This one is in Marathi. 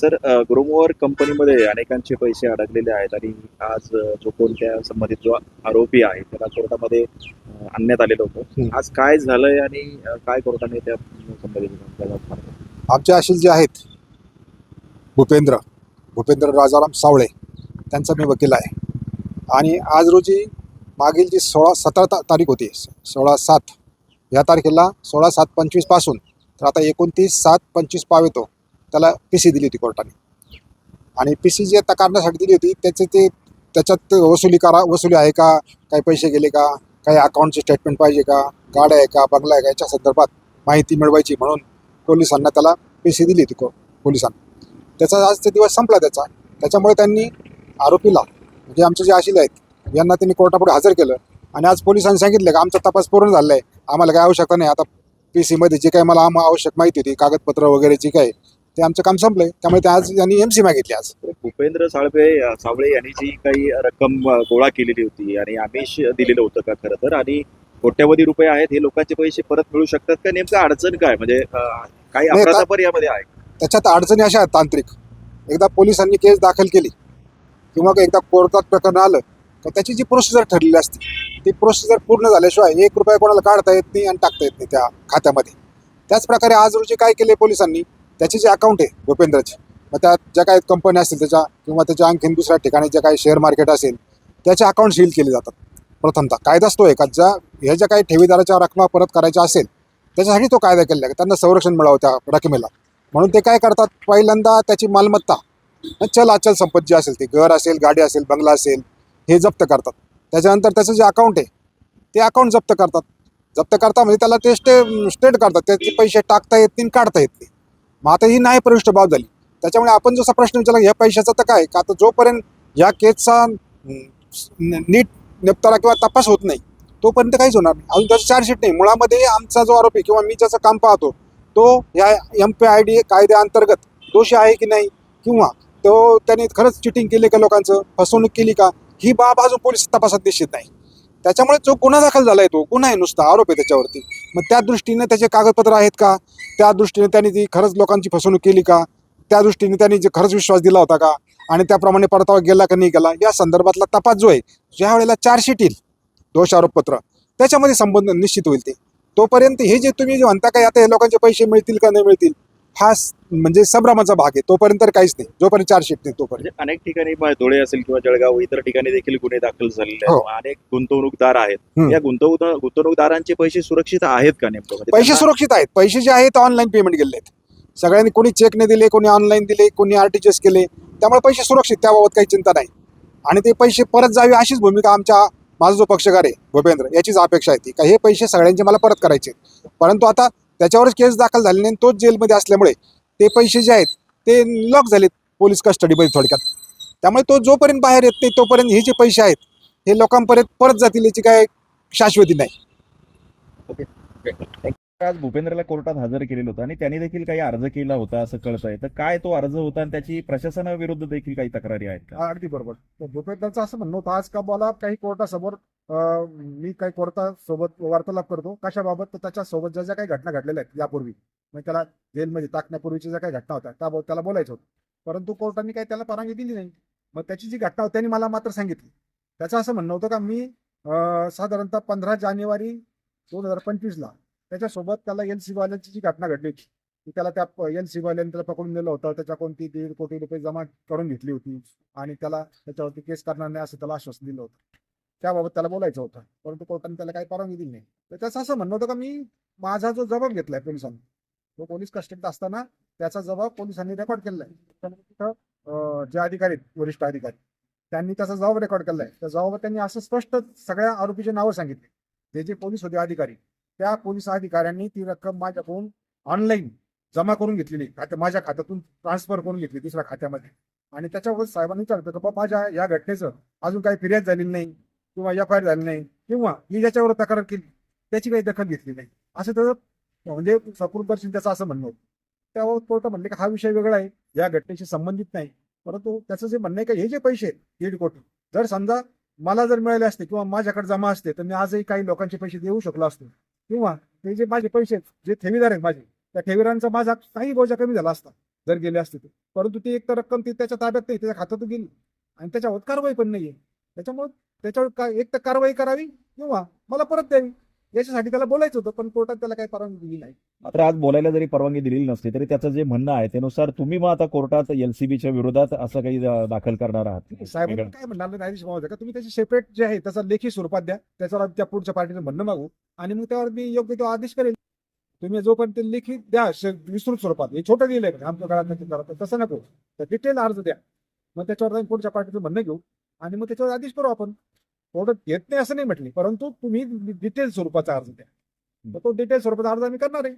सर ग्रोमोवर कंपनीमध्ये अनेकांचे पैसे अडकलेले आहेत आणि आज जो कोण त्या संबंधित जो आरोपी आहे त्याला कोर्टामध्ये आणण्यात आलेलं होतं. आज काय झालंय आणि काय कोर्टाने त्या संबंधित आमचे अशील जे आहेत भूपेंद्र भूपेंद्र राजाराम सावळे त्यांचा मी वकील आहे. आणि आज रोजी मागील जी सोळा सतरा ता तारीख होती सोळा सात या तारखेला सोळा सात पंचवीसपासून तर आता एकोणतीस सात पंचवीस पाव येतो. त्याला पी सी दिली होती कोर्टाने. आणि पी सी जी आता काढण्यासाठी दिली होती त्याचे ते त्याच्यात वसुली करा वसुली आहे का? काही पैसे गेले का? काही अकाउंटचे स्टेटमेंट पाहिजे का? गाड्या आहे का? बंगला आहे का? याच्या संदर्भात माहिती मिळवायची म्हणून पोलिसांना त्याला पी सी दिली होती को पोलिसांना. त्याचा आजचा दिवस संपला त्याचा. त्याच्यामुळे त्यांनी आरोपीला म्हणजे आमचे जे आशिले आहेत यांना त्यांनी कोर्टापुढे हजर केलं. आणि आज पोलिसांनी सांगितलं की आमचा तपास पूर्ण झाला आहे आम्हाला काय आवश्यकता नाही. आता पी सीमध्ये जे काही मला आम आवश्यक माहिती होती कागदपत्र वगैरे जे काही ते आमचं काम संपलंय. त्यामुळे ते आज यांनी एम सी मागितली आज. भूपेंद्र साळवे सावळे यांनी जी काही रक्कम गोळा केलेली होती आणि आमिष दिलेलं होतं का खरं तर? आणि कोट्यवधी रुपये आहेत हे लोकांचे पैसे परत मिळू शकतात का? नेमकं अडचण काय? म्हणजे काही नाही, अपराधापर यामध्ये आहे. त्याच्यात अडचणी अशा आहेत तांत्रिक. एकदा पोलिसांनी केस दाखल केली किंवा एकदा कोर्टात प्रकरण आलं तर त्याची जी प्रोसिजर ठरलेली असते ती प्रोसिजर पूर्ण झाल्याशिवाय एक रुपया कोणाला काढता येत नाही आणि टाकता येत नाही त्या खात्यामध्ये. त्याच प्रकारे आज रोजी काय केले पोलिसांनी? त्याचे जे अकाउंट आहे भूपेंद्रचे मग त्यात ज्या काही कंपन्या असतील त्याच्या किंवा त्याच्या आणखीन दुसऱ्या ठिकाणी जे काही शेअर मार्केट असेल त्याचे अकाउंट सील केले जातात. प्रथमतः कायदाच तो आहे का? ज्या ह्या ज्या काही ठेवीदाराच्या रकमा परत करायच्या असेल त्याच्यासाठी तो कायदा केलेला आहे. त्यांना संरक्षण मिळावं त्या रकमेला. म्हणून ते काय करतात? पहिल्यांदा त्याची मालमत्ता चल अचल संपत्ती जी असेल ती घर असेल गाडी असेल बंगला असेल हे जप्त करतात. त्याच्यानंतर त्याचं जे अकाउंट आहे ते अकाउंट जप्त करतात. जप्त करता म्हणजे त्याला ते स्टे स्टेट करतात त्याचे पैसे टाकता येत नाही आणि काढता येत नाही. मग आता ही नाही प्रविष्ट बाब झाली. त्याच्यामुळे आपण जसा प्रश्न विचारला ह्या पैशाचा तर काय? का आता जोपर्यंत या केसचा नीट निपटारा किंवा तपास होत नाही तोपर्यंत काहीच होणार नाही. अजून त्याचं चार्जशीट नाही. मुळामध्ये आमचा जो आरोपी किंवा मी ज्याचं काम पाहतो तो या एम पी आय डी कायद्याअंतर्गत दोषी आहे की नाही? किंवा तो त्याने खरंच चिटिंग केली का लोकांचं? फसवणूक केली का? ही बाब अजून पोलीस तपासात निश्चित नाही. त्याच्यामुळे जो गुन्हा दाखल झाला आहे तो गुन्हा आहे नुसता आरोप आहे त्याच्यावरती. मग त्या दृष्टीने त्याचे कागदपत्र आहेत का? त्या दृष्टीने त्यांनी ती खरंच लोकांची फसवणूक केली का? त्या दृष्टीने त्यांनी जे खरंच विश्वास दिला होता का? आणि त्याप्रमाणे परतावा गेला का नाही गेला? या संदर्भातला तपास जो आहे ज्या वेळेला चार्जशीट येईल दोष आरोपपत्र त्याच्यामध्ये संबंध निश्चित होईल ते. तोपर्यंत हे जे तुम्ही जे म्हणता काय आता हे लोकांचे पैसे मिळतील का नाही मिळतील? हा म्हणजे संभ्रमाचा भाग आहे तोपर्यंत तर काहीच नाही. जोपर्यंत चार्जशीट नाही तोपर्यंत. म्हणजे अनेक ठिकाणी धुळे असेल किंवा जळगाव इतर ठिकाणी देखील गुन्हे दाखल झालेले हो. आहेत अनेक गुंतवणूकदार आहेत. हम्म. या गुंतवणूक गुंतवणूकदारांचे पैसे सुरक्षित आहेत का नेमकं? म्हणजे पैसे त्यांना- सुरक्षित आहेत. पैसे जे आहेत ऑनलाईन पेमेंट गेले आहेत. सगळ्यांनी कोणी चेकने दिले कोणी ऑनलाईन दिले कोणी आर केले. त्यामुळे पैसे सुरक्षित त्याबाबत काही चिंता नाही. आणि ते पैसे परत जावे अशीच भूमिका आमच्या माझा जो पक्षकार आहे भूपेंद्र याचीच अपेक्षा आहे ती. का हे पैसे सगळ्यांचे मला परत करायचे आहेत. परंतु आता त्याच्यावरच केस दाखल झाली नाही तोच जेलमध्ये असल्यामुळे ते पैसे जे आहेत ते लॉक झालेत पोलीस कस्टडीमध्ये थोडक्यात. त्यामुळे तो जोपर्यंत बाहेर येत नाही तोपर्यंत हे जे पैसे आहेत हे लोकांपर्यंत परत जातील याची काय शाश्वती नाही. आज भूपेंद्रला कोर्टात हजर केलेलं होतं आणि त्यांनी देखील काही अर्ज केला होता असं कळत आहे तर काय तो अर्ज होता आणि त्याची प्रशासनाविरुद्ध देखील काही तक्रारी आहेत का? अगदी बरोबर. भूपेंद्रचं असं म्हणणं होतं आज का मला काही कोर्टासमोर अं, मी काही कोर्टासोबत वार्तालाप करतो. कशाबाबत? तर त्याच्या सोबत ज्या ज्या काही घटना घडलेल्या आहेत यापूर्वी. म्हणजे त्याला जेलमध्ये टाकण्यापूर्वीच्या ज्या काही घटना होत्या त्याबाबत त्याला बोलायचं होतं. परंतु कोर्टाने काही त्याला परवानगी दिली नाही. मग त्याची जी घटना होती त्यांनी मला मात्र सांगितली. त्याचं असं म्हणणं होतं का मी अं, साधारणतः पंधरा जानेवारी दोन हजार पंचवीसला त्याच्यासोबत त्याला एल सीवाल्यांची जी घटना घडली होती की त्याला त्या एल सीवाल्याने त्याला पकडून नेलं होतं त्याच्या कोणती दीड कोटी रुपये जमा करून घेतली होती आणि त्याला त्याच्यावरती केस करणार नाही असं त्याला आश्वासन दिलं होतं. त्याबाबत त्याला बोलायचं होतं परंतु कोर्टाने त्याला काही परवानगी दिली नाही. तर त्याचं असं म्हणणं होतं का मी माझा जो जबाब घेतलाय पोलिसांनी तो पोलीस कस्टडीत असताना त्याचा जबाब पोलिसांनी रेकॉर्ड केलेला आहे तिथं जे अधिकारी आहेत, वरिष्ठ अधिकारी त्यांनी त्याचा जबाब रेकॉर्ड केलाय. त्या जबाबात त्यांनी असं स्पष्ट सगळ्या आरोपीचे नावं सांगितले. ते जे पोलीस होते अधिकारी त्या पोलीस अधिकाऱ्यांनी ती रक्कम माझ्याकडून ऑनलाईन जमा करून घेतलेली खात्या माझ्या खात्यातून ट्रान्सफर करून घेतली दुसऱ्या खात्यामध्ये. आणि त्याच्यावर साहेबांनी विचारलं की माझ्या या घटनेचं अजून काही फिर्याद झालेली नाही किंवा एफ आय आर झाली नाही किंवा मी ज्याच्यावर तक्रार केली त्याची काही दखल घेतली नाही. असं त्याचं म्हणजे सकृत त्याचं असं म्हणणं होतं. त्यावर कोर्ट म्हणले की हा विषय वेगळा आहे या घटनेशी संबंधित नाही. परंतु त्याचं जे म्हणणं आहे का हे जे पैसे आहेत दीड कोटी जर समजा मला जर मिळाले असते किंवा माझ्याकडे जमा असते तर मी आजही काही लोकांचे पैसे देऊ शकलो असतो. किंवा हे जे माझे पैसे आहेत, जे ठेवीदार आहेत माझे त्या ठेवीदारांचा माझा काही बोजा कमी झाला असता जर गेले असते तर. परंतु ती एक तर रक्कम ती त्याच्या ताब्यात नाही त्याच्या खात्यात गेली. आणि त्याच्यावर कारवाई पण नाहीये. त्याच्यामुळे त्याच्यावर काय एक तर कारवाई करावी किंवा मला परत द्यावी. याच्यासाठी त्याला बोलायचं होतं पण कोर्टात त्याला काही परवानगी दिली नाही. मात्र आज बोलायला जरी परवानगी दिलेली नसली तरी त्याचं जे म्हणणं आहे त्यानुसार तुम्ही मग आता कोर्टात एलसीबीच्या विरोधात असं काही दाखल करणार आहात. साहेब वेगळं. काय म्हणणार न्यायाधीश महोदय का तुम्ही त्याची सेपरेट जे आहे त्याचा लेखी स्वरूपात द्या त्याच्यावर आम्ही त्या पुढच्या पार्टीचं म्हणणं मागू आणि मग त्यावर मी योग्य तो आदेश करेल. तुम्ही जोपर्यंत ते लेखी द्या श- विस्तृत स्वरूपात हे छोटं दिलंय म्हणजे आमच्या काळात नक्की करा तसं नको. तर डिटेल अर्ज द्या. मग त्याच्यावर आम्ही पुढच्या पार्टीचं म्हणणं घेऊ आणि मग त्याच्यावर आदेश करू आपण. कोर्टात घेत नाही असं नाही म्हटले परंतु तुम्ही डिटेल स्वरूपाचा अर्ज द्या. तर तो डिटेल स्वरूपाचा अर्ज आम्ही करणार आहे.